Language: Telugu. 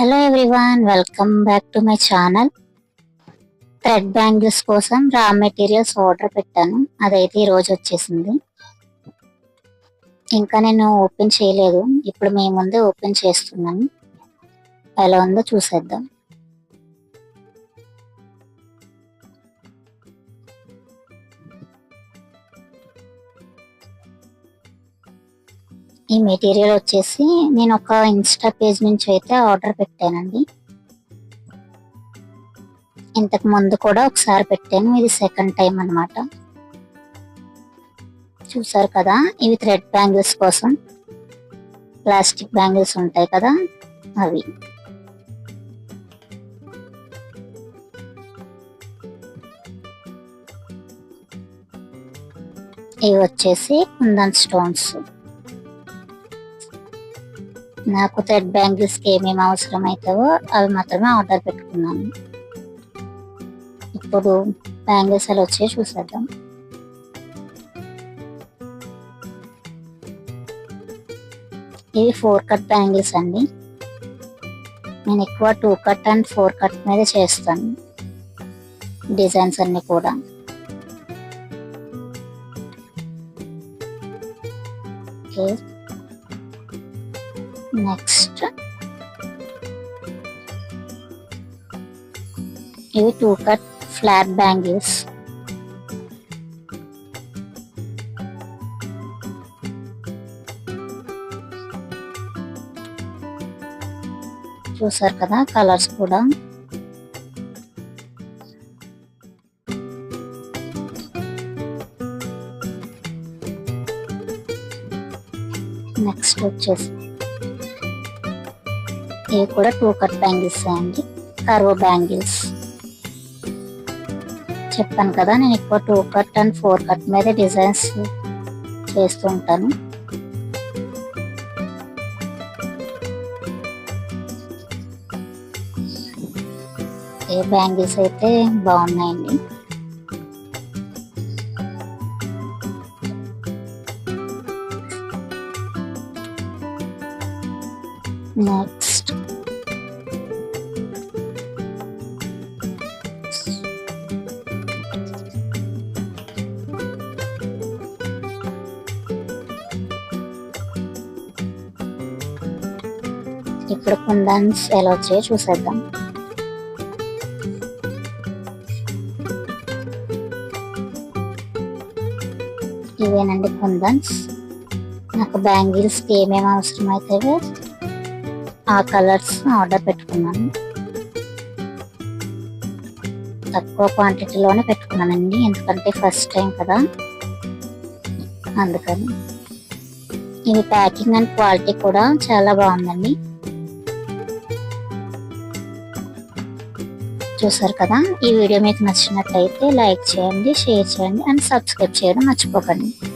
Hello everyone welcome back to my channel thread bangles కోసం రా మెటీరియల్స్ ఆర్డర్ పెట్టాను. అదైతే ఈరోజు వచ్చేసింది. ఇంకా నేను ఓపెన్ చేయలేదు. ఇప్పుడు మీ ముందే ఓపెన్ చేస్తున్నాను. ఎలా ఉందో చూసేద్దాం. ఈ మెటీరియల్ వచ్చేసి నేను ఒక ఇన్స్టా పేజ్ నుంచి అయితే ఆర్డర్ పెట్టానండి. ఇంతకు ముందు కూడా ఒకసారి పెట్టాను ఇది సెకండ్ టైం అన్నమాట. చూసారు కదా ఇవి థ్రెడ్ బ్యాంగిల్స్ కోసం. ప్లాస్టిక్ బ్యాంగిల్స్ ఉంటాయి కదా అవి. ఇవి వచ్చేసి కుందన్ స్టోన్స్. నాకు థ్రెడ్ బ్యాంగిల్స్కి ఏమేమి అవసరం అవుతావో అవి మాత్రమే ఆర్డర్ పెట్టుకున్నాను. ఇప్పుడు బ్యాంగిల్స్ అలా వచ్చే చూసేద్దాం. ఇవి ఫోర్ కట్ బ్యాంగిల్స్ అండి. నేను ఎక్కువ two cut and four cut మీద చేస్తాను. డిజైన్స్ అన్ని కూడా. ఓకే. నెక్స్ట్ ఇవి టూ కట్ ఫ్లాట్ బ్యాంగిల్స్ చూసారు కదా కలర్స్ కూడా. నెక్స్ట్ వచ్చేసి ఇవి కూడా టూ కట్ బ్యాంగిల్స్ అండి. కర్వ్ బ్యాంగిల్స్ చెప్పాను కదా నేను ఎక్కువ two cut and four cut మీద డిజైన్స్ చేస్తూ ఉంటాను. ఏ బ్యాంగిల్స్ అయితే బాగున్నాయండి. నెక్స్ట్ ఇప్పుడు కుందన్స్ ఎలా వచ్చాయో చూసేద్దాం. ఇవేనండి కుందన్స్ నాకు బ్యాంగిల్స్కి ఏమేమి అవసరం ఆ కలర్స్ ఆర్డర్ పెట్టుకున్నాను. తక్కువ క్వాంటిటీలోనే పెట్టుకున్నానండి. ఎందుకంటే ఫస్ట్ టైం కదా. అందుకని. ఇది ప్యాకింగ్ అండ్ క్వాలిటీ కూడా చాలా బాగుందండి. చూసారు కదా? ఈ వీడియో మీకు నచ్చినట్లయితే లైక్ చేయండి షేర్ చేయండి అండ్ సబ్స్క్రైబ్ చేయడం మర్చిపోకండి.